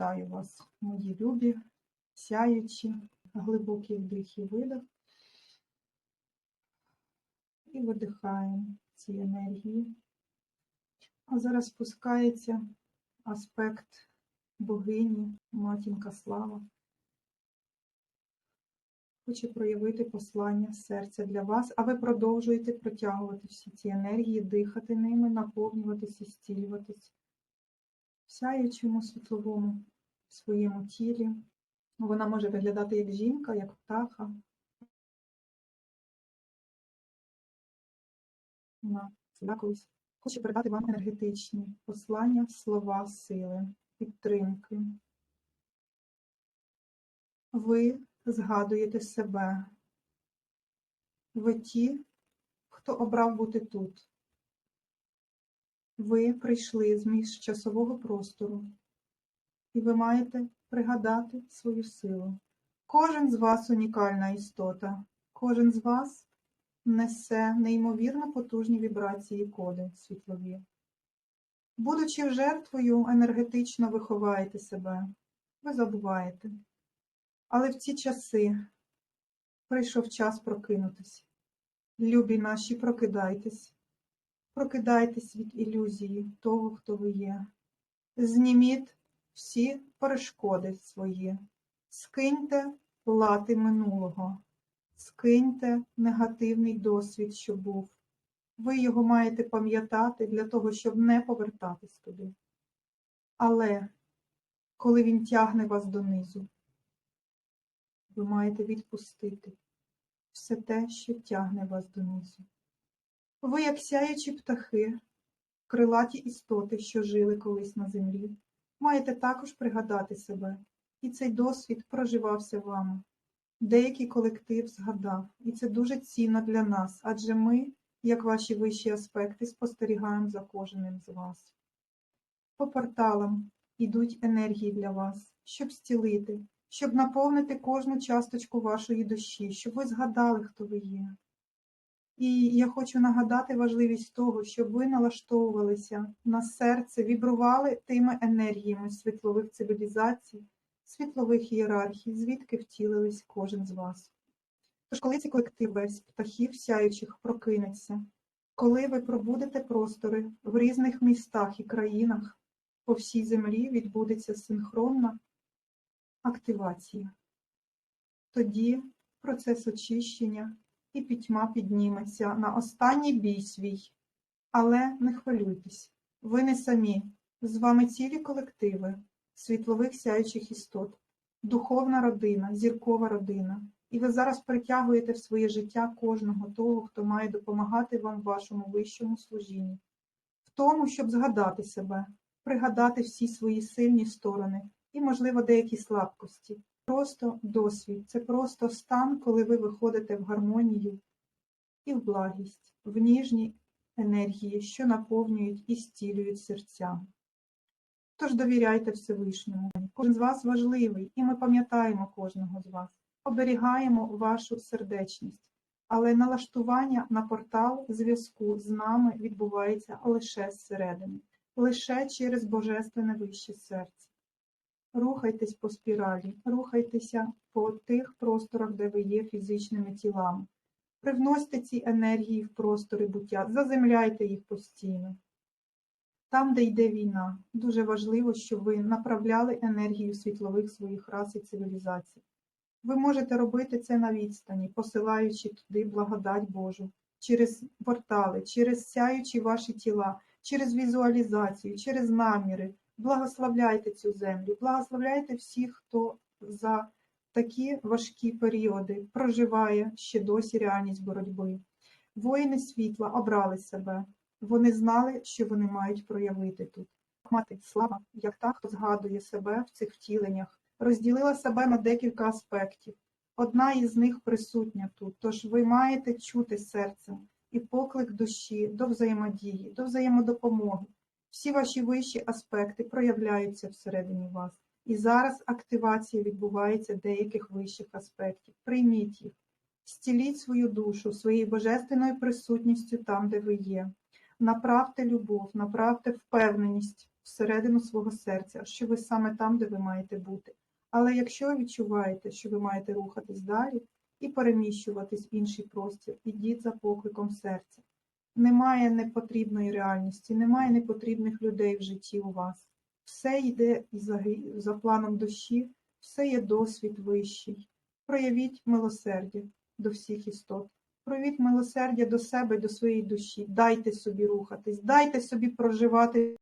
Вітаю вас, мої любі, сяючі, глибокий вдих і видих. І видихаємо ці енергії. А зараз спускається аспект богині, матінка слава. Хоче проявити послання серця для вас, а ви продовжуєте протягувати всі ці енергії, дихати ними, наповнюватися, зцілюватись в сяючому світловому своєму тілі. Вона може виглядати як жінка, як птаха. Вона якось хоче передати вам енергетичні послання, слова, сили, підтримки. Ви згадуєте себе. Ви ті, хто обрав бути тут. Ви прийшли з міжчасового простору, і ви маєте пригадати свою силу. Кожен з вас унікальна істота, кожен з вас несе неймовірно потужні вібрації коди світлові. Будучи жертвою, енергетично ви ховаєте себе, ви забуваєте. Але в ці часи прийшов час прокинутися. Любі наші, прокидайтесь, прокидайтесь від ілюзії того, хто ви є. Зніміть всі перешкоди свої, скиньте лати минулого, скиньте негативний досвід, що був. Ви його маєте пам'ятати для того, щоб не повертатись туди. Але коли він тягне вас донизу, ви маєте відпустити все те, що тягне вас донизу. Ви, як сяючі птахи, крилаті істоти, що жили колись на землі, маєте також пригадати себе, і цей досвід проживався вами. Деякий колектив згадав, і це дуже цінно для нас, адже ми, як ваші вищі аспекти, спостерігаємо за кожним з вас. По порталам йдуть енергії для вас, щоб зцілити, щоб наповнити кожну часточку вашої душі, щоб ви згадали, хто ви є. І я хочу нагадати важливість того, щоб ви налаштовувалися на серце, вібрували тими енергіями світлових цивілізацій, світлових ієрархій, звідки втілились кожен з вас. Тож, коли цей колектив весь птахів сяючих прокинеться, коли ви пробудете простори в різних містах і країнах, по всій землі відбудеться синхронна активація. Тоді процес очищення і пітьма підніметься на останній бій свій. Але не хвилюйтесь, ви не самі, з вами цілі колективи світлових сяючих істот, духовна родина, зіркова родина, і ви зараз притягуєте в своє життя кожного того, хто має допомагати вам в вашому вищому служінні, в тому, щоб згадати себе, пригадати всі свої сильні сторони і, можливо, деякі слабкості. Просто досвід, це просто стан, коли ви виходите в гармонію і в благість, в ніжні енергії, що наповнюють і стілюють серця. Тож довіряйте Всевишньому. Кожен з вас важливий, і ми пам'ятаємо кожного з вас, оберігаємо вашу сердечність, але налаштування на портал зв'язку з нами відбувається лише зсередини, лише через Божественне вище серце. Рухайтесь по спіралі, рухайтеся по тих просторах, де ви є фізичними тілами. Привносьте ці енергії в простори буття, заземляйте їх постійно. Там, де йде війна, дуже важливо, щоб ви направляли енергію світлових своїх рас і цивілізацій. Ви можете робити це на відстані, посилаючи туди благодать Божу, через портали, через сяючі ваші тіла, через візуалізацію, через наміри. Благословляйте цю землю, благословляйте всіх, хто за такі важкі періоди проживає ще досі реальність боротьби. Воїни світла обрали себе, вони знали, що вони мають проявити тут. Мати слава, як та, хто згадує себе в цих втіленнях, розділила себе на декілька аспектів. Одна із них присутня тут, тож ви маєте чути серцем і поклик душі до взаємодії, до взаємодопомоги. Всі ваші вищі аспекти проявляються всередині вас. І зараз активація відбувається деяких вищих аспектів. Прийміть їх, зціліть свою душу своєю божественною присутністю там, де ви є. Направте любов, направте впевненість всередину свого серця, що ви саме там, де ви маєте бути. Але якщо відчуваєте, що ви маєте рухатись далі і переміщуватись в інший простір, ідіть за покликом серця. Немає непотрібної реальності, немає непотрібних людей в житті у вас. Все йде за, за планом душі, все є досвід вищий. Проявіть милосердя до всіх істот. Проявіть милосердя до себе до своєї душі. Дайте собі рухатись, дайте собі проживати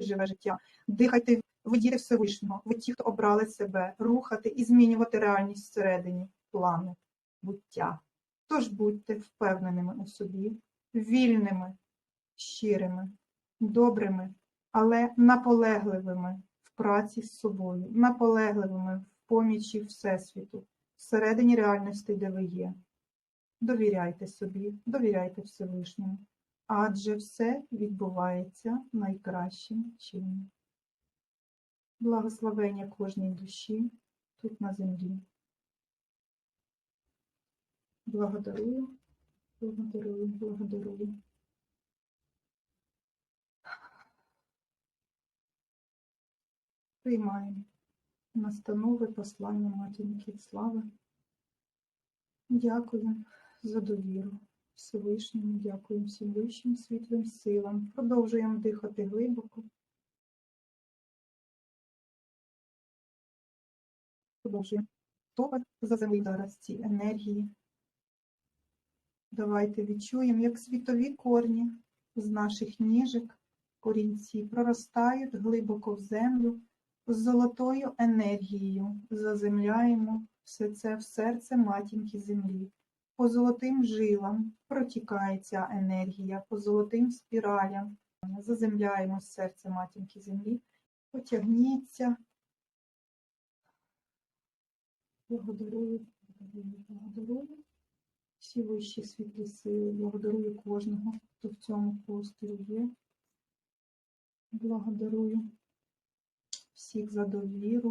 живе життя. Дихайте, ви діти Всевишнього, ви ті, хто обрали себе, рухати і змінювати реальність всередині, плани, буття. Тож будьте впевненими у собі, вільними, щирими, добрими, але наполегливими в праці з собою, наполегливими в помічі Всесвіту, всередині реальності, де ви є. Довіряйте собі, довіряйте Всевишньому, адже все відбувається найкращим чином. Благословення кожній душі тут на землі. Благодарую, благодарую, благодарую. Приймаємо настанови послання матінки слави. Дякую за довіру Всевишньому, дякую всім вищим світлим силам. Продовжуємо дихати глибоко. Продовжуємо. Хто за землі зараз ці енергії? Давайте відчуємо, як світові корні з наших ніжок, корінці проростають глибоко в землю з золотою енергією. Заземляємо все це в серце матінки землі. По золотим жилам протікає ця енергія, по золотим спіралям. Заземляємо серце матінки землі. Потягніться. Благодарую, благодарую. Всі вищі світлі сили. Благодарую кожного, хто в цьому просторі є. Благодарую всіх за довіру.